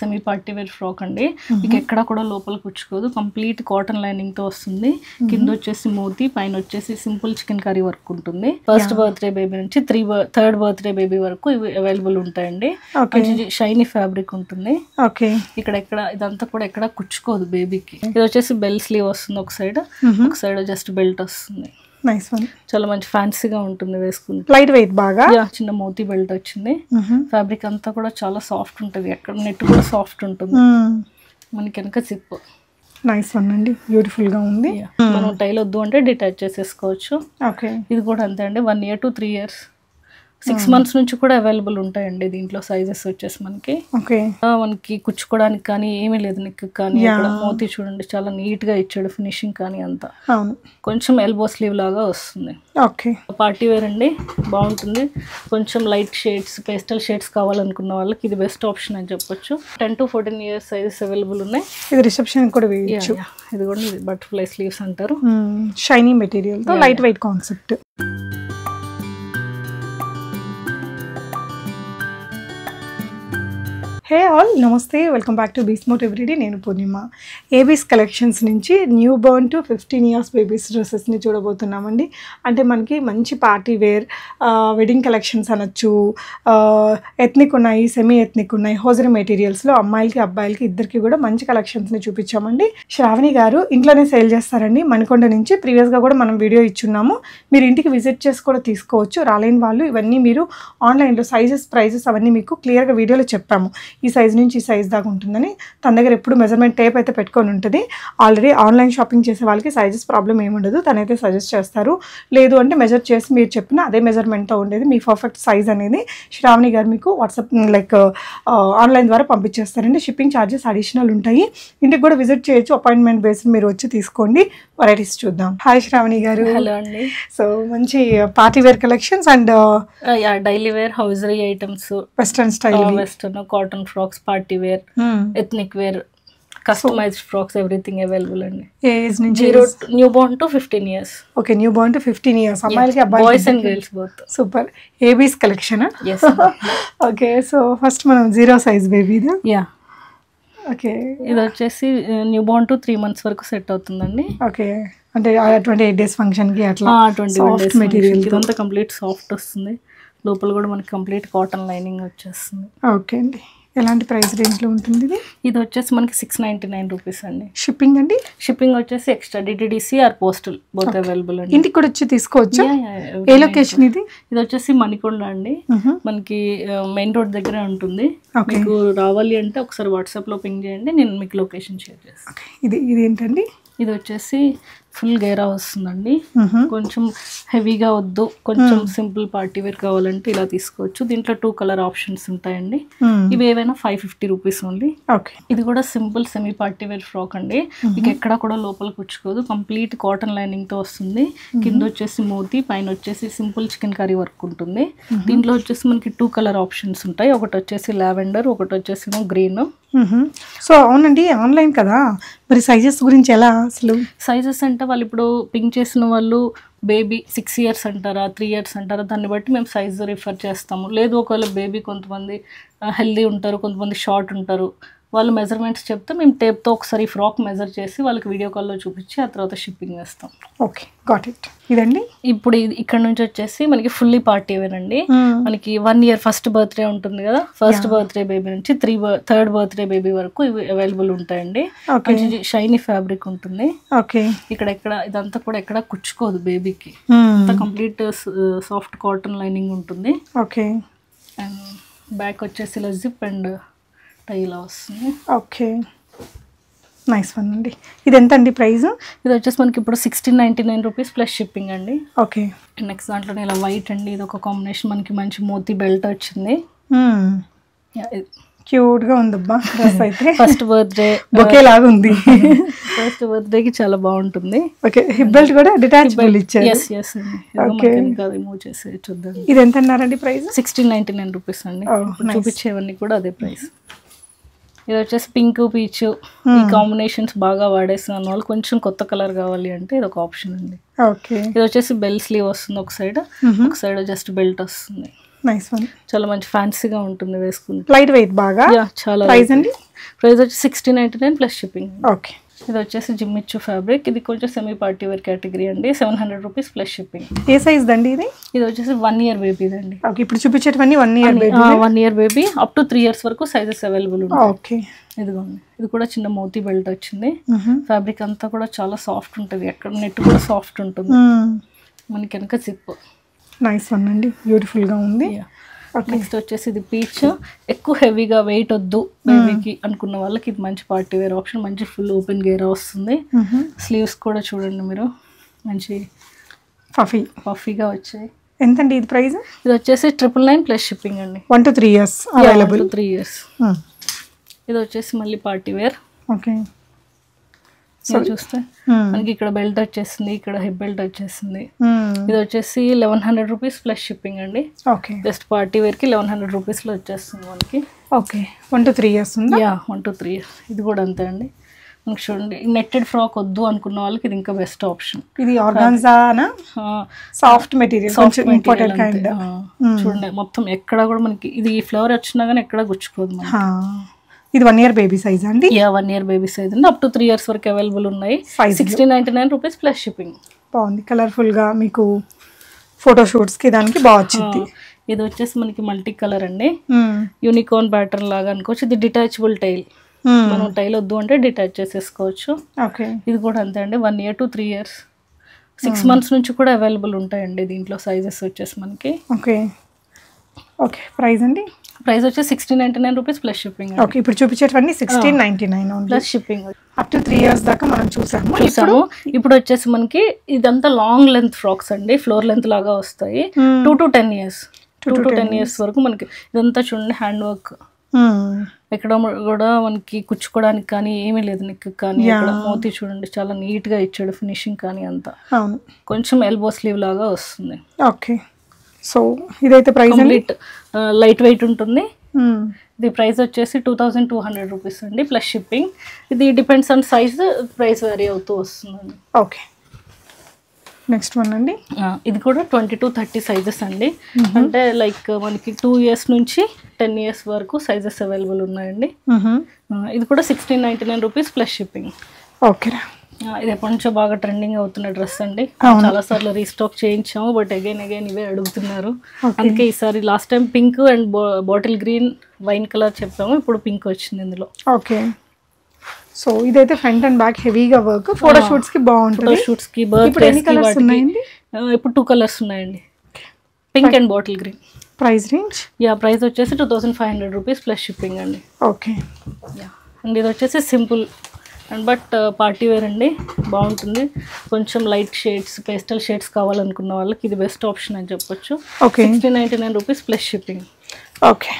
Semi party wear frock అండి. మీకు ఎక్కడ కూడా లోపల కుచ్చుకోదు కంప్లీట్ కాటన్ లైనింగ్తో వస్తుంది. కింద వచ్చేసి మోతీ పైన వచ్చేసి సింపుల్ చికెన్ కర్రీ వర్క్ ఉంటుంది. ఫస్ట్ బర్త్డే బేబీ నుంచి త్రీ థర్డ్ బర్త్డే బేబీ వరకు ఇవి అవైలబుల్ ఉంటాయండి. షైనీ ఫ్యాబ్రిక్ ఉంటుంది. ఓకే. ఇక్కడ ఎక్కడ ఇదంతా కూడా ఎక్కడ కుచ్చుకోదు బేబీకి. ఇది వచ్చేసి బెల్ స్లీవ్ వస్తుంది ఒక సైడ్. ఒక సైడ్ జస్ట్ బెల్ట్ వస్తుంది. నైస్ వన్ చాలా మంచి ఫ్యాన్సీగా ఉంటుంది వేసుకుంటే. లైట్ వెయిట్ బాగా? చిన్న మోతీ బెల్ట్ వచ్చింది. ఫ్యాబ్రిక్ అంతా కూడా చాలా సాఫ్ట్ ఉంటుంది. ఎక్కడ నెట్ కూడా సాఫ్ట్ ఉంటుంది. మనకి వెనక సిప్ నైస్ వన్ అండి. బ్యూటిఫుల్గా ఉంది. మనం టైల్ వద్దు అంటే డిటాచ్ చేసేసుకోవచ్చు. ఓకే ఇది కూడా అంతే అండి. One year two three years six months నుంచి కూడా అవైలబుల్ ఉంటాయండి దీంట్లో సైజెస్ వచ్చేసి మనకి. మనకి కుచ్చుకోవడానికి కానీ ఏమీ లేదు నెక్ కానీ మోతీ చూడండి చాలా నీట్గా ఇచ్చాడు ఫినిషింగ్ కానీ అంతా. కొంచెం ఎల్బో స్లీవ్ లాగా వస్తుంది. ఓకే. పార్టీ వేర్ అండి బాగుంటుంది. కొంచెం లైట్ షేడ్స్ పేస్టల్ షేడ్స్ కావాలనుకున్న వాళ్ళకి ఇది బెస్ట్ ఆప్షన్ అని చెప్పొచ్చు. Ten to fourteen years sizes available ఉన్నాయి. ఇది రిసెప్షన్ కూడా. ఇది కూడా బటర్ఫ్లై స్లీవ్స్ అంటారు. Shiny మెటీరియల్తో light weight concept. Hey all నమస్తే వెల్కమ్ బ్యాక్ టు బీస్మోట్ ఎవ్రీడే నేను పూర్ణిమ. ఏబీస్ కలెక్షన్స్ నుంచి new born to fifteen years babies డ్రెస్సెస్ని చూడబోతున్నామండి. అంటే మనకి మంచి పార్టీ వేర్ వెడ్డింగ్ కలెక్షన్స్ అనొచ్చు ఎత్నిక్ ఉన్నాయి సెమీ ఎత్నిక్ ఉన్నాయి హోజరీ మెటీరియల్స్లో అమ్మాయిలకి అబ్బాయిలకి ఇద్దరికి కూడా మంచి కలెక్షన్స్ని చూపించామండి. శ్రావణి గారు ఇంట్లోనే సేల్ చేస్తారండి. మణికొండ నుంచి ప్రీవియస్గా కూడా మనం వీడియో ఇచ్చున్నాము. మీరు ఇంటికి విజిట్ చేసి కూడా తీసుకోవచ్చు. రాలేని వాళ్ళు ఇవన్నీ మీరు ఆన్లైన్లో సైజెస్ ప్రైజెస్ అవన్నీ మీకు క్లియర్గా వీడియోలో చెప్పాము. ఈ సైజ్ నుంచి ఈ సైజ్ దాకా ఉంటుందని తన దగ్గర ఎప్పుడు మెజర్మెంట్ టేప్ అయితే పెట్టుకొని ఉంటుంది. ఆల్రెడీ ఆన్లైన్ షాపింగ్ చేసే వాళ్ళకి సైజెస్ ప్రాబ్లం ఏముండదు తనైతే సజెస్ట్ చేస్తారు. లేదు అంటే మెజర్ చేసి మీరు చెప్పిన అదే మెజర్మెంట్తో ఉండేది. మీ పర్ఫెక్ట్ సైజ్ అనేది శ్రావణి గారు మీకు వాట్సాప్ లైక్ ఆన్లైన్ ద్వారా పంపించేస్తారండి. షిప్పింగ్ ఛార్జెస్ అడిషనల్ ఉంటాయి. ఇంటికి కూడా విజిట్ చేయొచ్చు. అపాయింట్మెంట్ బేస్ మీరు వచ్చి తీసుకోండి. వెరైటీస్ చూద్దాం. హాయ్ శ్రావణి గారు. హలో అండి. సో మంచి party wear collections and daily wear hosiery items western style western cotton frocks party wear ethnic wear customized frocks everything available అండి. ఏజ్ నుంచి zero new born to fifteen years okay new born to fifteen years అమ్మాయిలకి boys and girls both super ఏబీస్ collection okay so first మనం zero size బేబీది yeah okay ఇది వచ్చేసి new born to three months వరకు set అవుతుందండి. Okay అంటే twenty eight days ఫంక్షన్కి అట్లా ట్వంటీ material తో. ఇదంతా కంప్లీట్ సాఫ్ట్ వస్తుంది. లోపల కూడా మనకి కంప్లీట్ కాటన్ లైనింగ్ వచ్చేస్తుంది. ఓకే అండి. ఎలాంటి ప్రైస్ రేంజ్లో ఉంటుంది ఇది? ఇది వచ్చేసి మనకి సిక్స్ నైంటీ నైన్ రూపీస్ అండి. షిప్పింగ్ అండి? షిప్పింగ్ వచ్చేసి extra DTDC or postal both available అండి. ఇంటికి కూడా వచ్చి తీసుకోవచ్చు? ఏ లొకేషన్ ఇది? ఇది వచ్చేసి మణికొండ అండి. మనకి మెయిన్ రోడ్ దగ్గరే ఉంటుంది. మీకు రావాలి అంటే ఒకసారి వాట్సాప్లో పింగ్ చేయండి నేను మీకు లొకేషన్ షేర్ చేస్తాను. ఇది ఇది ఏంటండి? ఇది వచ్చేసి ఫుల్ గేరా వస్తుందండి. కొంచెం హెవీగా వద్దు. కొంచెం సింపుల్ పార్టీ వేర్ కావాలంటే ఇలా తీసుకోవచ్చు. దీంట్లో టూ కలర్ ఆప్షన్స్ ఉంటాయండి. ఇవి ఏవైనా five fifty rupees only. Okay. ఇది కూడా simple semi party wear frock అండి. మీకు ఎక్కడ కూడా లోపల కుచ్చుకోదు కంప్లీట్ కాటన్ లైనింగ్తో వస్తుంది. కింద వచ్చేసి మోతీ పైన వచ్చేసి సింపుల్ చికెన్ కర్రీ వర్క్ ఉంటుంది. దీంట్లో వచ్చేసి మనకి టూ కలర్ ఆప్షన్స్ ఉంటాయి. ఒకటి వచ్చేసి లావెండర్ ఒకటి వచ్చేసి గ్రీన్. సో అవునండి ఆన్లైన్ కదా? మరి సైజెస్ గురించి ఎలా అసలు? సైజెస్ అంటే అంటే వాళ్ళు ఇప్పుడు పింక్ చేసిన వాళ్ళు బేబీ సిక్స్ ఇయర్స్ అంటారా త్రీ ఇయర్స్ అంటారా దాన్ని బట్టి మేము సైజ్ రిఫర్ చేస్తాము. లేదు ఒకవేళ బేబీ కొంతమంది హెల్దీ ఉంటారు కొంతమంది షార్ట్ ఉంటారు. వాళ్ళు మెజర్మెంట్స్ చెప్తే మేము టేప్తో ఒకసారి ఫ్రాక్ మెజర్ చేసి వాళ్ళకి వీడియో కాల్లో చూపించి ఆ తర్వాత షిప్పింగ్ వేస్తాం ఓకే గాట్ ఇట్ ఇదండి? ఇప్పుడు ఇక్కడ నుంచి వచ్చేసి మనకి ఫుల్లీ పార్టీ వేనండి మనకి వన్ ఇయర్ ఫస్ట్ బర్త్డే ఉంటుంది కదా ఫస్ట్ బర్త్డే బేబీ నుంచి త్రీ థర్డ్ బర్త్డే బేబీ వరకు ఇవి అవైలబుల్ ఉంటాయండి. షైనీ ఫ్యాబ్రిక్ ఉంటుంది. ఓకే ఇక్కడ ఎక్కడ ఇదంతా కూడా ఎక్కడ కుచ్చుకోదు బేబీకి కంప్లీట్ సాఫ్ట్ కాటన్ లైనింగ్ ఉంటుంది. ఓకే అండ్ బ్యాక్ వచ్చేసి ఇలా జిప్ అండ్ ఇలా వస్తుంది. ఓకే. నైస్ వన్ అండి. ఇది ఎంత అండి ప్రైస్? ఇది వచ్చేసి మనకి ఇప్పుడు sixteen ninety nine rupees plus shipping అండి. ఓకే. నెక్స్ట్ దాంట్లో ఇలా వైట్ అండి. ఇది ఒక కాంబినేషన్ మనకి మంచి మోతీ బెల్ట్ వచ్చింది. క్యూట్గా ఉందబ్బా. డ్రెస్ అయితే. ఫస్ట్ బర్త్డే బొకే లాగా ఉంది. ఫస్ట్ బర్త్డేకి చాలా బాగుంటుంది. ఓకే. హిప్ బెల్ట్ కూడా ఇచ్చారు. ఎస్ అండి. Okay. ఇంకా రిమూవ్ చేసి చూద్దాం. ఇది ఎంత అన్నారండి price sixteen ninety nine rupees అండి. చూపించేవన్నీ కూడా అదే ప్రైస్. ఇది వచ్చేసి పింక్ పీచ్ ఈ కాంబినేషన్స్ బాగా వాడేసిన వాళ్ళు కొంచెం కొత్త కలర్ కావాలి అంటే ఇది ఒక ఆప్షన్ అండి. ఓకే ఇది వచ్చేసి బెల్ స్లీవ్ వస్తుంది ఒక సైడ్ ఒక సైడ్ జస్ట్ బెల్ట్ వస్తుంది. నైస్ వన్ చాలా మంచి ఫ్యాన్సీగా ఉంటుంది వేసుకుంటే. లైట్ వెయిట్ బాగా చాలా ప్రైస్ అండి? ప్రైస్ వచ్చి sixty ninety nine plus shipping okay ఇది వచ్చేసి జిమ్మిచ్చు ఫ్యాబ్రిక్. ఇది కొంచెం సెమీ పార్టీ వేర్ కేటగిరీ అండి. Seven hundred rupees plus shipping ఏ సైజ్ దండి ఇది? ఇది వచ్చేసి వన్ ఇయర్ బేబీది అండి ఓకే ఇప్పుడు చూపించేటివన్నీ one year baby one year baby up to three years వరకు సైజెస్ అవైలబుల్ ఓకే. ఇదిగోండి. ఇది కూడా చిన్న మోతీ బెల్ట్ వచ్చింది. ఫ్యాబ్రిక్ అంతా కూడా చాలా సాఫ్ట్ ఉంటుంది. ఎక్కడ నెట్ కూడా సాఫ్ట్ ఉంటుంది. మనకి వెనక జిప్ నైస్ వన్ అండి. బ్యూటిఫుల్గా ఉంది. నెక్స్ట్ వచ్చేసి ఇది పీచ్ ఎక్కువ హెవీగా వెయిట్ వద్దు బేబీకి అనుకున్న వాళ్ళకి ఇది మంచి పార్టీ వేర్ ఆప్షన్ మంచి ఫుల్ ఓపెన్ గేర్ వస్తుంది. స్లీవ్స్ కూడా చూడండి మీరు. మంచి ఫఫీ పఫీగా వచ్చాయి. ఎంతండి ఇది ప్రైస్? ఇది వచ్చేసి ట్రిపుల్ నైన్ ప్లస్ షిప్పింగ్ అండి. One two three years available three years ఇది వచ్చేసి మళ్ళీ పార్టీ వేర్ ఓకే ఇది చూస్తే. మనకి ఇక్కడ బెల్ట్ వచ్చేసింది ఇక్కడ హిప్ బెల్ట్ వచ్చేసింది. ఇది వచ్చేసి eleven hundred rupees plus shipping అండి. ఓకే. జస్ట్ పార్టీ వేర్కి లెవెన్ హండ్రెడ్ రూపీస్లో వచ్చేస్తుంది మనకి. Okay. One two three years ఉందా? యా వన్ టూ త్రీ ఇది కూడా అంతే అండి. మనకి చూడండి నెట్టెడ్ ఫ్రాక్ వద్దు అనుకున్న వాళ్ళకి ఇది ఇంకా బెస్ట్ ఆప్షన్. ఇది ఆర్గాన్జానా? సాఫ్ట్ మెటీరియల్ కొంచెం ఇంపార్టెంట్ కైండ్ చూడండి మొత్తం ఎక్కడ కూడా మనకి ఇది ఈ ఫ్లవర్ వచ్చినా కానీ ఎక్కడ గుచ్చుకోదు మనకి. ఇది వన్ ఇయర్ బేబీ సైజ్ అండి. Yeah one year baby size అండి. అప్ టు త్రీ ఇయర్స్ వరకు అవైలబుల్ ఉన్నాయి. Sixty ninety nine rupees plus shipping బాగుంది. కలర్ఫుల్గా మీకు ఫోటోషూట్స్కి దానికి బాగా వచ్చింది ఇది వచ్చేసి మనకి మల్టీ కలర్ అండి. యూనికార్న్ ప్యాటర్న్ లాగా అనుకోవచ్చు. ఇది డిటాచబుల్ టైల్ మనం టైల్ వద్దు అంటే డిటాచ్ చేసేసుకోవచ్చు. ఓకే ఇది కూడా అంతే అండి. One year two three years six months నుంచి కూడా అవైలబుల్ ఉంటాయండి దీంట్లో సైజెస్ వచ్చేసి మనకి. ఓకే ఓకే ప్రైస్ అండి? ప్రైస్ వచ్చేసి sixty ninety nine rupees plus shipping okay ఇప్పుడు చూపించేటివన్నీ sixteen ninety nine plus shipping up to three years దాకా మనం చూసాము. చూసాము. ఇప్పుడు వచ్చేసి మనకి ఇదంతా లాంగ్ లెంత్ ఫ్రాక్స్ అండి. ఫ్లోర్ లెంత్ లాగా వస్తాయి. Two to ten years two to ten years వరకు మనకి ఇదంతా చూడండి హ్యాండ్ వర్క్ ఎక్కడ కూడా మనకి కుచ్చుకోవడానికి కానీ ఏమీ లేదు నెక్ కానీ. ఇక్కడ మోతీ చూడండి చాలా నీట్గా ఇచ్చాడు ఫినిషింగ్ కానీ అంతా. అవును. కొంచెం ఎల్బో స్లీవ్ లాగా వస్తుంది. ఓకే సో ఇదైతే ప్రైస్ కంప్లీట్ లైట్ వెయిట్ ఉంటుంది. ఇది ప్రైస్ వచ్చేసి two thousand two hundred rupees అండి ప్లస్ షిప్పింగ్ ఇది depends on size price vary అవుతూ వస్తుందండి. ఓకే నెక్స్ట్ వన్ అండి? ఇది కూడా ట్వంటీ టు థర్టీ సైజెస్ అండి అంటే లైక్ మనకి టూ ఇయర్స్ నుంచి టెన్ ఇయర్స్ వరకు సైజెస్ అవైలబుల్ ఉన్నాయండి. ఆ, ఇది కూడా sixteen ninety nine rupees plus shipping okay ఇది ఎప్పటి నుంచో బాగా ట్రెండింగ్ అవుతున్న డ్రెస్ అండి. చాలా సార్లు రీస్టాక్ చేయించాము బట్ అగైన్ అగైన్ ఇవే అడుగుతున్నారు. అందుకే ఈసారి last time pink and bottle green wine colour చెప్పాము ఇప్పుడు పింక్ వచ్చింది ఇందులో. ఓకే. సో ఇదైతే ఫ్రంట్ అండ్ బ్యాక్ హెవీగా వర్క్ ఫోటో షూట్స్కి బాగుంటుంది. షూట్స్కి ఇప్పుడు ఎన్ని కలర్స్ ఉన్నాయండి? ఇప్పుడు టూ కలర్స్ ఉన్నాయండి. Pink and bottle green price range yeah price వచ్చేసి two thousand five hundred rupees plus shipping అండి. ఓకే. యా అండ్ ఇది వచ్చేసి simple and but party wear అండి బాగుంటుంది. కొంచెం లైట్ షేడ్స్ పేస్టల్ షేడ్స్ కావాలనుకున్న వాళ్ళకి ఇది బెస్ట్ ఆప్షన్ అని చెప్పొచ్చు. Okay sixty ninety nine rupees plus shipping okay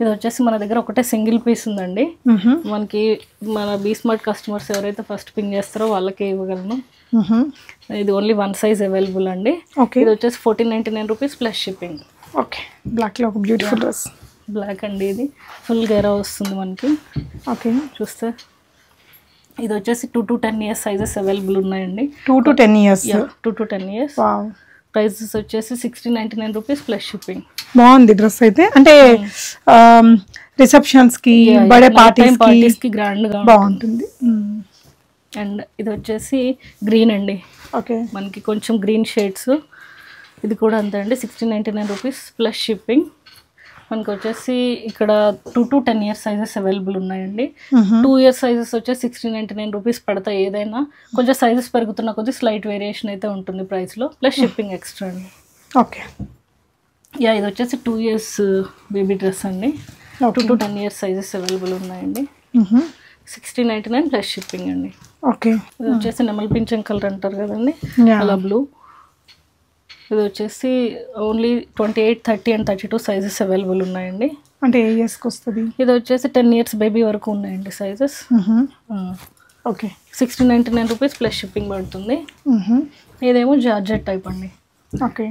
ఇది వచ్చేసి మన దగ్గర ఒకటే సింగిల్ పీస్ ఉందండి. మనకి మన బీస్మార్ట్ కస్టమర్స్ ఎవరైతే ఫస్ట్ పింగ్ చేస్తారో వాళ్ళకే ఇవ్వగలను. ఇది ఓన్లీ వన్ సైజ్ అవైలబుల్ అండి. ఓకే ఇది వచ్చేసి fourteen ninety nine rupees plus shipping okay బ్లాక్లో ఒక బ్యూటిఫుల్ డ్రెస్ బ్లాక్ అండి ఇది. ఫుల్ గేరా వస్తుంది మనకి. ఓకే. చూస్తే. ఇది వచ్చేసి two to ten years sizes available ఉన్నాయండి. Two to ten years two to ten years wow prices వచ్చేసి sixteen ninety nine rupees plus shipping బాగుంది డ్రెస్ అయితే. అంటే రిసెప్షన్స్కి బర్త్డే పార్టీస్కి పార్టీస్కి గ్రాండ్గా బాగుంటుంది. అండ్ ఇది వచ్చేసి గ్రీన్ అండి. ఓకే. మనకి కొంచెం గ్రీన్ షేడ్స్ ఇది కూడా అంతే అండి. Sixteen ninety nine rupees plus shipping మనకి వచ్చేసి ఇక్కడ two to ten years sizes available ఉన్నాయండి. టూ ఇయర్స్ సైజెస్ వచ్చేసి సిక్స్టీన్ నైంటీ నైన్ రూపీస్ పడతాయి ఏదైనా. కొంచెం సైజెస్ పెరుగుతున్న కొద్ది స్లైట్ వేరియేషన్ అయితే ఉంటుంది ప్రైస్లో ప్లస్ షిప్పింగ్ ఎక్స్ట్రా అండి. ఓకే. యా ఇది వచ్చేసి టూ ఇయర్స్ బేబీ డ్రెస్ అండి. Two to ten years sizes available ఉన్నాయండి. Sixteen ninety nine plus shipping అండి. ఓకే. ఇది వచ్చేసి నెమల్ పింఛన్ కలర్ అంటారు కదండి. అలా బ్లూ ఇది వచ్చేసి only twenty eight thirty and thirty two sizes available ఉన్నాయండి. అంటే ఏ ఇయర్స్కి వస్తుంది? ఇది వచ్చేసి టెన్ ఇయర్స్ బేబీ వరకు ఉన్నాయండి sizes okay. Sixteen ninety nine rupees plus shipping పడుతుంది ఇదేమో జార్జెట్ టైప్ అండి. ఓకే.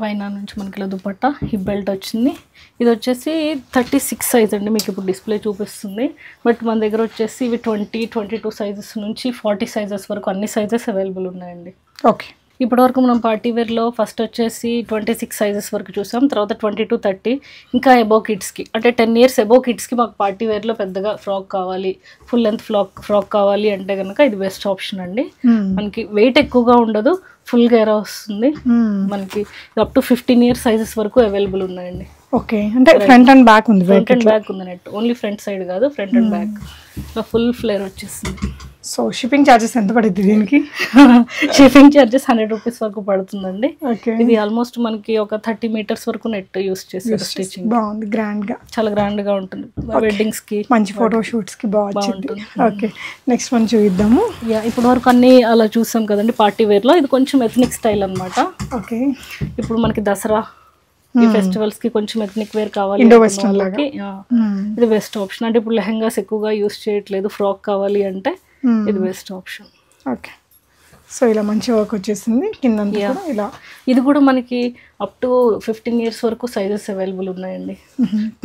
పైన నుంచి మనకి ఇలా దుపట్టా హిప్ బెల్ట్ వచ్చింది. ఇది వచ్చేసి థర్టీ సిక్స్ సైజ్ అండి మీకు ఇప్పుడు డిస్ప్లే చూపిస్తుంది. బట్ మన దగ్గర వచ్చేసి ఇవి ట్వంటీ ట్వంటీ టూ సైజెస్ నుంచి ఫార్టీ సైజెస్ వరకు అన్ని సైజెస్ అవైలబుల్ ఉన్నాయండి. ఓకే. ఇప్పటివరకు మనం పార్టీ వేర్లో ఫస్ట్ వచ్చేసి ట్వంటీ సిక్స్ సైజెస్ వరకు చూసాం. తర్వాత ట్వంటీ టు థర్టీ ఇంకా ఎబో కిడ్స్కి అంటే టెన్ ఇయర్స్ ఎబో కిడ్స్కి మాకు పార్టీ వేర్లో పెద్దగా ఫ్రాక్ కావాలి. ఫుల్ లెంత్ ఫ్రాక్ ఫ్రాక్ కావాలి అంటే కనుక ఇది బెస్ట్ ఆప్షన్ అండి. మనకి వెయిట్ ఎక్కువగా ఉండదు ఫుల్ గేరా వస్తుంది. మనకి up to fifteen years sizes వరకు అవైలబుల్ ఉన్నాయండి. ఓకే. అంటే ఫ్రంట్ అండ్ బ్యాక్ ఉంది ఫ్రంట్ అండ్ బ్యాక్ ఉంది నెట్ ఓన్లీ ఫ్రంట్ సైడ్ కాదు ఫ్రంట్ అండ్ బ్యాక్ ఇలా ఫుల్ ఫ్లేర్ వచ్చేస్తుంది సో షిప్పింగ్ ఛార్జెస్ ఎంత పడుద్ది దీనికి? షిప్పింగ్ చార్జెస్ హండ్రెడ్ రూపీస్ వరకు పడుతుందండి. ఓకే ఇది ఆల్మోస్ట్ మనకి ఒక థర్టీ మీటర్స్ వరకు నెట్ యూస్ చేస్తారు స్టిచ్చింగ్ బాగుంది గ్రాండ్గా. చాలా గ్రాండ్గా ఉంటుంది. వెడ్డింగ్స్కి మంచి ఫోటో షూట్స్కి బాగుంటుంది. ఓకే నెక్స్ట్ వన్ చూద్దాము. యా ఇప్పుడు వరకు అన్ని అలా చూసాం కదండి పార్టీ వేర్లో. ఇది కొంచెం ఎథనిక్ స్టైల్ అన్నమాట. ఓకే ఇప్పుడు మనకి దసరా ఈ ఫెస్టివల్స్కి కొంచెం ఎథనిక్ వేర్ కావాలి యా, ఇది బెస్ట్ ఆప్షన్ అంటే ఇప్పుడు లెహంగాస్ ఎక్కువగా యూస్ చేయట్లేదు ఫ్రాక్ కావాలి అంటే ఇది బెస్ట్ ఆప్షన్ ఓకే సో ఇలా మంచి వర్క్ వచ్చేసింది. కింద ఇలా. ఇది కూడా మనకి అప్ టు ఫిఫ్టీన్ ఇయర్స్ వరకు సైజెస్ అవైలబుల్ ఉన్నాయండి.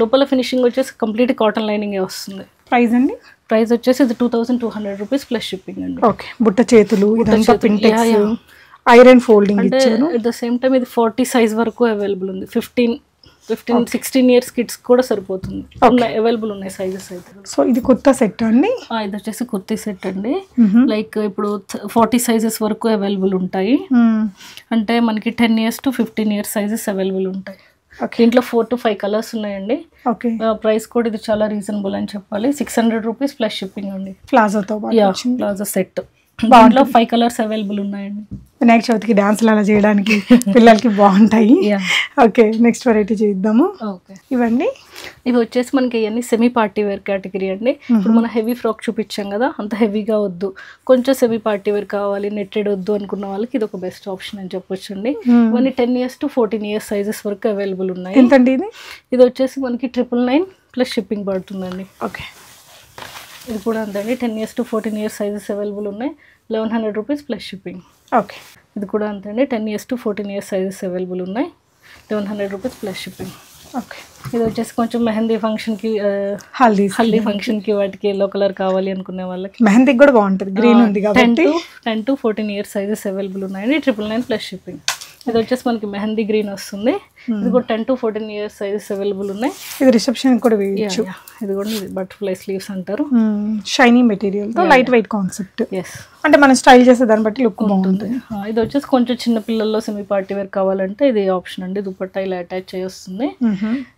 లోపల ఫినిషింగ్ వచ్చేసి కంప్లీట్ కాటన్ లైనింగ్ వస్తుంది. ప్రైస్ అండి? ప్రైస్ వచ్చేసి ఇది two thousand two hundred rupees plus shipping అండి. ఓకే బుట్ట చేతులు ఇదంతా పింటెక్స్. ఐరన్ ఫోల్డింగ్ అంటే ఇచ్చారు అట్ ద సేమ్ టైం ఇది ఫార్టీ సైజ్ వరకు అవైలబుల్ ఉంది. Fifteen fifteen sixteen years kids కూడా సరిపోతుంది. ఉన్నాయి అవైలబుల్ ఉన్నాయి సైజెస్ అయితే. సో ఇది కొత్త సెట్ అండి? ఇది వచ్చేసి కుర్తీ సెట్ అండి. లైక్ ఇప్పుడు ఫార్టీ సైజెస్ వరకు అవైలబుల్ ఉంటాయి. అంటే మనకి ten years to fifteen years sizes available ఉంటాయి. దీంట్లో ఫోర్ టు ఫైవ్ కలర్స్ ఉన్నాయండి. ఓకే ప్రైస్ కూడా ఇది చాలా రీజనబుల్ అని చెప్పాలి. Six hundred rupees plus shipping అండి. ప్లాజోతో ప్లాజా సెట్. దాంట్లో ఫైవ్ కలర్స్ అవైలబుల్ ఉన్నాయండి. వినాయక చవితికి డాన్స్లు అలా చేయడానికి పిల్లలకి బాగుంటాయి. ఓకే నెక్స్ట్ వెరైటీ చేద్దాము ఓకే ఇవన్నీ ఇవి వచ్చేసి మనకి ఇవన్నీ సెమీ పార్టీ వేర్ కేటగిరీ అండి. ఇప్పుడు మనం హెవీ ఫ్రాక్ చూపించాం కదా అంత హెవీగా వద్దు. కొంచెం సెమీ పార్టీ వేర్ కావాలి నెట్టెడ్ వద్దు అనుకున్న వాళ్ళకి ఇది ఒక బెస్ట్ ఆప్షన్ అని చెప్పొచ్చు అండి ఇవన్నీ ten years to fourteen years sizes వరకు అవైలబుల్ ఉన్నాయి. ఎంతండి ఇది? ఇది వచ్చేసి మనకి ట్రిపుల్ నైన్ ప్లస్ షిప్పింగ్ పడుతుందండి. ఓకే ఇది కూడా అంతే ten years to fourteen years sizes available ఉన్నాయి. Eleven hundred rupees plus shipping okay ఇది కూడా అంతే అండి ten years to fourteen years sizes available ఉన్నాయి. Eleven hundred rupees plus shipping okay ఇది వచ్చేసి కొంచెం మెహందీ ఫంక్షన్కి హల్దీ హల్దీ ఫంక్షన్కి వాటికి ఎల్లో కలర్ కావాలి అనుకునే వాళ్ళకి. మెహందీకి కూడా బాగుంటుంది. గ్రీన్ ఉంది టెన్ కాబట్టి. To ten to fourteen years sizes available ఉన్నాయండి. ట్రిపుల్ నైన్ ప్లస్ షిప్పింగ్ ఇది వచ్చేసి మనకి మెహందీ గ్రీన్ వస్తుంది. ఇది కూడా ten to fourteen years sizes available ఉన్నాయి. ఇది రిసెప్షన్ కూడా వేయచ్చు. ఇది కూడా బటర్ఫ్లై స్లీవ్స్ అంటారు. షైనీ మెటీరియల్తో లైట్ వెయిట్ కాన్సెప్ట్ ఎస్ అంటే మనం స్టైల్ చేసే దాన్ని బట్టి లుక్ బాగుంటుంది. ఇది వచ్చేసి కొంచెం చిన్న పిల్లల్లో సెమీ పార్టీ వేర్ కావాలంటే ఇది ఆప్షన్ అండి. దుపట్టా ఇలా అటాచ్ చేస్తుంది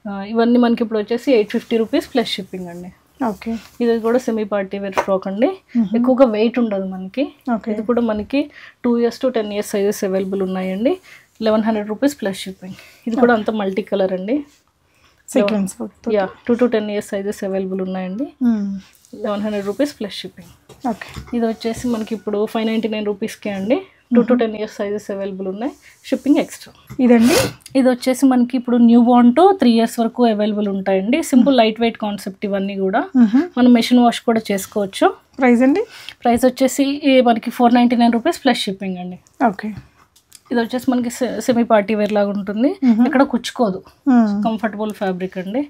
ఆ, ఇవన్నీ మనకి ఇప్పుడు వచ్చేసి eight fifty rupees plus shipping అండి. ఓకే. ఇది కూడా సెమీ పార్టీ వేర్ ఫ్రాక్ అండి. ఎక్కువగా వెయిట్ ఉండదు మనకి. ఇది కూడా మనకి two years to ten years sizes available ఉన్నాయండి. Eleven hundred rupees plus shipping ఇది కూడా అంత మల్టీ కలర్ అండి. Sequins ya two to ten years sizes available ఉన్నాయండి. Eleven hundred rupees plus shipping okay. ఇది వచ్చేసి మనకి ఇప్పుడు ఫైవ్ నైంటీ నైన్ రూపీస్కే అండి. Two to ten years sizes available ఉన్నాయి. షిప్పింగ్ ఎక్స్ట్రా ఇదండి. ఇది వచ్చేసి మనకి ఇప్పుడు new born to three years వరకు అవైలబుల్ ఉంటాయండి. సింపుల్ లైట్ వెయిట్ కాన్సెప్ట్ ఇవన్నీ కూడా. మనం మెషిన్ వాష్ కూడా చేసుకోవచ్చు. ప్రైస్ అండి? ప్రైస్ వచ్చేసి మనకి four ninety nine rupees plus shipping అండి. ఓకే. ఇది వచ్చేసి మనకి సెమీ పార్టీ వేర్ లాగా ఉంటుంది. ఇక్కడ కుచ్చుకోదు. కంఫర్టబుల్ ఫ్యాబ్రిక్ అండి.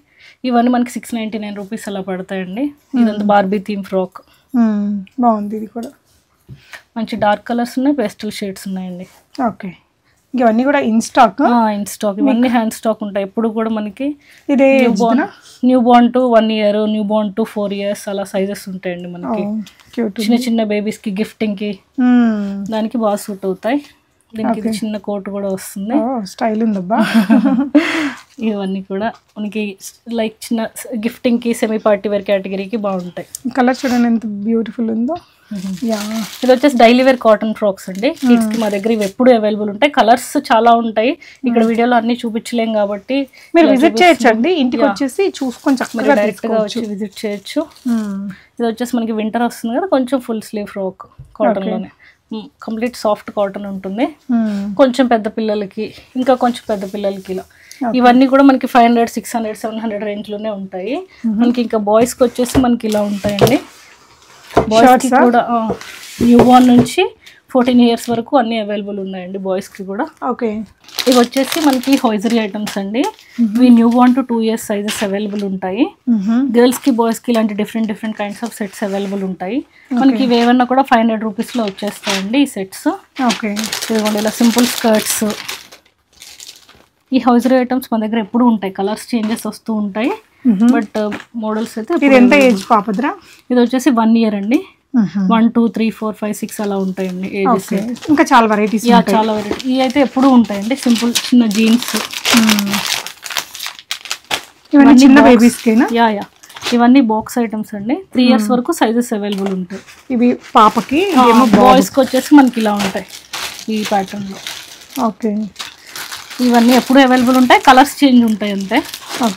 ఇవన్నీ మనకి సిక్స్ నైంటీ నైన్ రూపీస్ అలా పడతాయండి. ఇదంతా బార్బీ థీమ్ ఫ్రాక్ బాగుంది ఇది కూడా. మంచి డార్క్ కలర్స్ ఉన్నాయి పేస్టల్ షేడ్స్ ఉన్నాయండి. ఓకే. ఇవన్నీ కూడా ఇన్ స్టాక్? In stock. ఇవన్నీ హ్యాండ్ స్టాక్ ఉంటాయి. ఎప్పుడు కూడా మనకి ఇదే newborn newborn to one year newborn to four years అలా సైజెస్ ఉంటాయండి మనకి. చిన్న చిన్న బేబీస్కి గిఫ్టింగ్కి దానికి బాగా సూట్ అవుతాయి. దీనికి చిన్న కోట్ కూడా వస్తుంది. స్టైల్ ఉందబ్బా ఇవన్నీ కూడా మనకి లైక్ చిన్న గిఫ్టింగ్కి సెమీ పార్టీ వేర్ కేటగిరీకి బాగుంటాయి. కలర్ చూడండి ఎంత బ్యూటిఫుల్ ఉందో. ఇది వచ్చేసి డైలీ వేర్ కాటన్ ఫ్రాక్స్ అండి. కిడ్స్కి మా దగ్గర ఇవి ఎప్పుడు అవైలబుల్ ఉంటాయి. కలర్స్ చాలా ఉంటాయి. ఇక్కడ వీడియోలో అన్ని చూపించలేం కాబట్టి మీరు విజిట్ చేయొచ్చండి. ఇంటికి వచ్చేసి చూసుకొని చక్కగా డైరెక్ట్గా వచ్చి విజిట్ చేయొచ్చు. ఇది వచ్చేసి మనకి వింటర్ వస్తుంది కదా కొంచెం ఫుల్ స్లీవ్ ఫ్రాక్ కాటన్లోనే. కంప్లీట్ సాఫ్ట్ కాటన్ ఉంటుంది. కొంచెం పెద్ద పిల్లలకి ఇంకా కొంచెం పెద్ద పిల్లలకి ఇలా. ఇవన్నీ కూడా మనకి five hundred six hundred seven hundred రేంజ్లోనే ఉంటాయి. మనకి ఇంకా బాయ్స్కి వచ్చేసి మనకి ఇలా ఉంటాయండి. బాయ్స్కి కూడా న్యూ బార్న్ నుంచి ఫోర్టీన్ ఇయర్స్ వరకు అన్నీ అవైలబుల్ ఉన్నాయండి బాయ్స్కి కూడా. ఓకే. ఇవి వచ్చేసి మనకి హోజరీ ఐటమ్స్ అండి. ఇవి newborn to two years sizes available ఉంటాయి గర్ల్స్కి బాయ్స్కి ఇలాంటి different different kinds of sets available ఉంటాయి. మనకి ఇవి ఏమన్నా కూడా ఫైవ్ హండ్రెడ్ రూపీస్లో వచ్చేస్తాయండి ఈ సెట్స్ ఓకే. ఇదిగోండి ఇలా సింపుల్ స్కర్ట్స్ ఈ హౌజరీ ఐటమ్స్ మన దగ్గర ఎప్పుడు ఉంటాయి. కలర్స్ చేంజెస్ వస్తూ ఉంటాయి. బట్ మోడల్స్ అయితే ఇది ఎంత ఏజ్ పాపద్రా? ఇది వచ్చేసి వన్ ఇయర్ అండి. One two three four five six అలా ఉంటాయండి ఏజెస్ ఇంకా చాలా వెరైటీస్ చాలా వెరైటీ ఇవి అయితే ఎప్పుడు ఉంటాయండి. సింపుల్ చిన్న జీన్స్ ఇవన్నీ చిన్న. బేబీస్కేనా యా యా ఇవన్నీ బాక్స్ ఐటమ్స్ అండి. త్రీ ఇయర్స్ వరకు సైజెస్ అవైలబుల్ ఉంటాయి. ఇవి పాపకి బాయ్స్కి వచ్చేసి మనకి ఇలా ఉంటాయి ఈ ప్యాటర్న్లో ఓకే ఇవన్నీ ఎప్పుడు అవైలబుల్ ఉంటాయి. కలర్స్ చేంజ్ ఉంటాయి అంతే.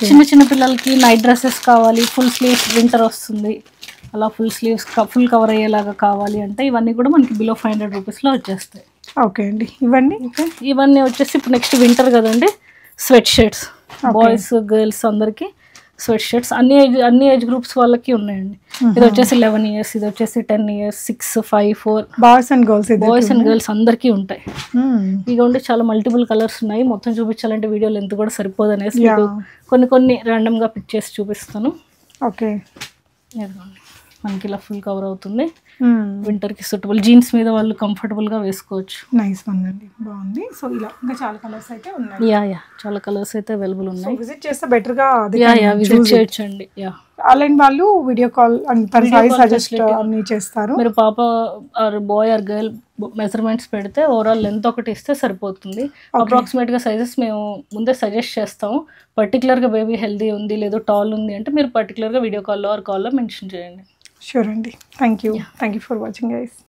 చిన్న చిన్న పిల్లలకి నైట్ డ్రెస్సెస్ కావాలి ఫుల్ స్లీవ్స్ వింటర్ వస్తుంది. అలా ఫుల్ స్లీవ్స్ ఫుల్ కవర్ అయ్యేలాగా కావాలి అంటే ఇవన్నీ కూడా మనకి బిలో ఫైవ్ హండ్రెడ్ రూపీస్లో వచ్చేస్తాయి. ఓకే అండి. ఇవన్నీ? ఇవన్నీ వచ్చేసి ఇప్పుడు నెక్స్ట్ వింటర్ కదండి. స్వెట్ షర్ట్స్ బాయ్స్ గర్ల్స్ అందరికి స్వెట్ షర్ట్స్ అన్ని ఏజ్ అన్ని ఏజ్ గ్రూప్స్ వాళ్ళకి ఉన్నాయండి. ఇది వచ్చేసి లెవెన్ ఇయర్స్ ఇది వచ్చేసి ten years six five four boys and girls boys and girls అందరికీ ఉంటాయి. ఇక ఉండి చాలా మల్టిపుల్ కలర్స్ ఉన్నాయి. మొత్తం చూపించాలంటే వీడియో లెంత్ కూడా సరిపోదు అనేసి కొన్ని కొన్ని random గా పిక్ చేసి చూపిస్తాను. ఓకే. మనకి ఇలా ఫుల్ కవర్ అవుతుంది. Winter కి సూటబుల్ జీన్స్ మీద వాళ్ళు comfortable గా వేసుకోవచ్చు. నైస్ బాగుంది. సో ఇలా ఇంకా చాలా కలర్స్ అయితే ఉన్నాయి. యా యా చాలా కలర్స్ అయితే అవైలబుల్ ఉన్నాయి. విజిట్ చేస్తే బెటర్గా యా యా విజిట్ చేయొచ్చండి. యా ఆన్లైన్ వాళ్ళు వీడియో కాల్ తన సైజ్ సజెస్ట్ అన్ని చేస్తారు. మీరు పాప or boy or girl measurements పెడితే ఓవరాల్ లెంత్ ఒకటి ఇస్తే సరిపోతుంది. అప్రాక్సిమేట్గా సైజెస్ మేము ముందే సజెస్ట్ చేస్తాము. పర్టికులర్గా బేబీ హెల్దీ ఉంది లేదు టాల్ ఉంది అంటే మీరు పర్టికులర్గా వీడియో కాల్లో ఆర్ కాల్లో మెన్షన్ చేయండి. Sure, Andy. Thank you. Yeah. Thank you for watching, guys.